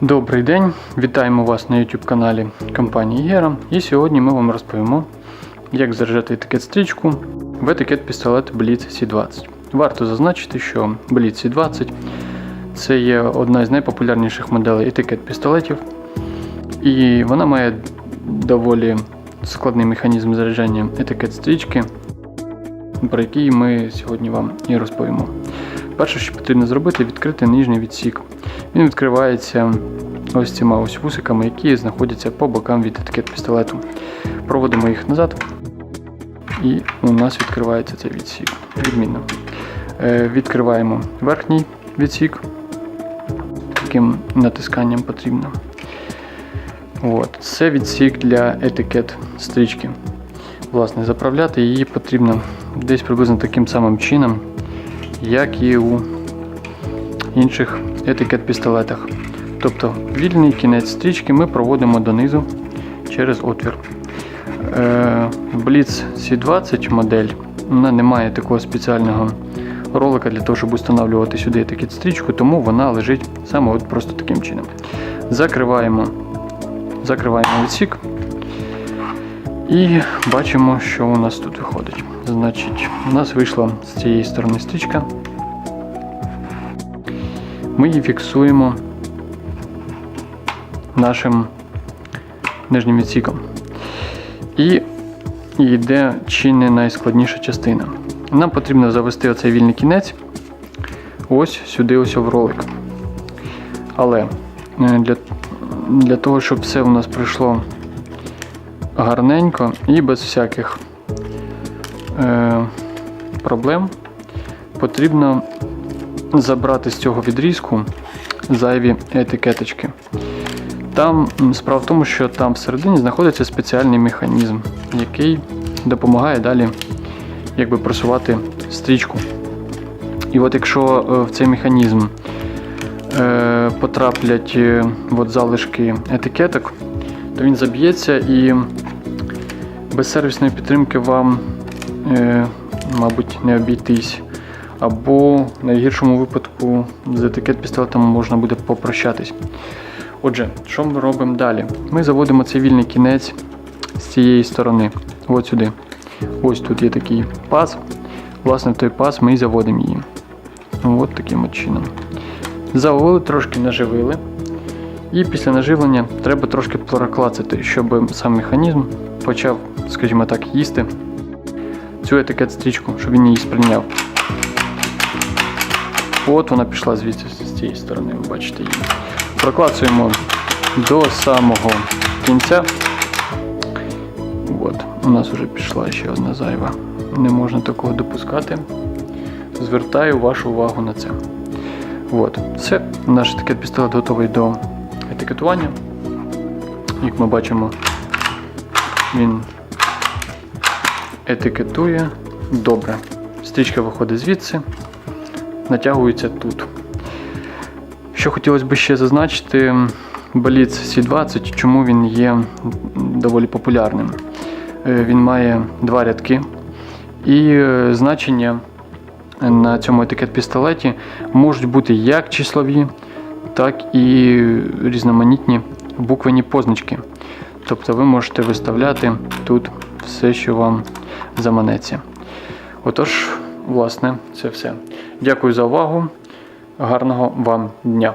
Добрий день, вітаємо вас на YouTube каналі компанії Гера. І сьогодні ми вам розповімо, як заряджати етикет стрічку в етикет пістолет Blitz C20. Варто зазначити, що Blitz C20 це є одна з найпопулярніших моделей етикет пістолетів, і вона має доволі складний механізм заряджання етикет стрічки, про який ми сьогодні вам і розповімо. Перше, що потрібно зробити, відкрити нижній відсік. Він відкривається ось цими ось вусиками, які знаходяться по бокам від етикет пістолету. Проводимо їх назад, і у нас відкривається цей відсік. Відмінно. Е, відкриваємо верхній відсік. Таким натисканням потрібно. От. Це відсік для етикет стрічки. Власне, заправляти її потрібно десь приблизно таким самим чином, як і у інших етикет пістолетах. Тобто вільний кінець стрічки ми проводимо донизу через отвір. Е, Blitz C20 модель вона не має такого спеціального ролика для того, щоб встановлювати сюди етикет стрічку, тому вона лежить саме от просто таким чином. Закриваємо, закриваємо відсік і бачимо, що у нас тут виходить. Значить, у нас вийшла з цієї сторони стрічка. Ми її фіксуємо нашим нижнім відсіком. І йде чи не найскладніша частина. Нам потрібно завести оцей вільний кінець ось сюди, ось в ролик. Але е, для, для того, щоб все у нас пройшло гарненько і без всяких е, проблем, потрібно забрати з цього відрізку зайві етикеточки. Там справа в тому, що там всередині знаходиться спеціальний механізм, який допомагає далі якби, просувати стрічку. І от якщо е, в цей механізм е, потраплять е, от залишки етикеток, він заб'ється і без сервісної підтримки вам, е, мабуть, не обійтись. Або в найгіршому випадку з етикет пістолетом можна буде попрощатись. Отже, що ми робимо далі? Ми заводимо цей вільний кінець з цієї сторони, от сюди. Ось тут є такий паз. Власне, в той паз ми і заводимо її. От таким от чином. Завели, трошки наживили. І після наживлення треба трошки проклацати, щоб сам механізм почав, скажімо так, їсти цю етикет стрічку, щоб він її сприйняв. От вона пішла звідси з цієї сторони, ви бачите її. Проклацуємо до самого кінця. От, у нас вже пішла ще одна зайва. Не можна такого допускати. Звертаю вашу увагу на це. От, все, наш етикет пістолет готовий до етикетування. Як ми бачимо, він етикетує добре. Стрічка виходить звідси, натягується тут. Що хотілося б ще зазначити, Blitz C20, чому він є доволі популярним. Е, Він має два рядки, і е, значення на цьому етикет пістолеті можуть бути як числові, так і різноманітні буквені позначки. Тобто ви можете виставляти тут все, що вам заманеться. Отож, власне, це все. Дякую за увагу. Гарного вам дня!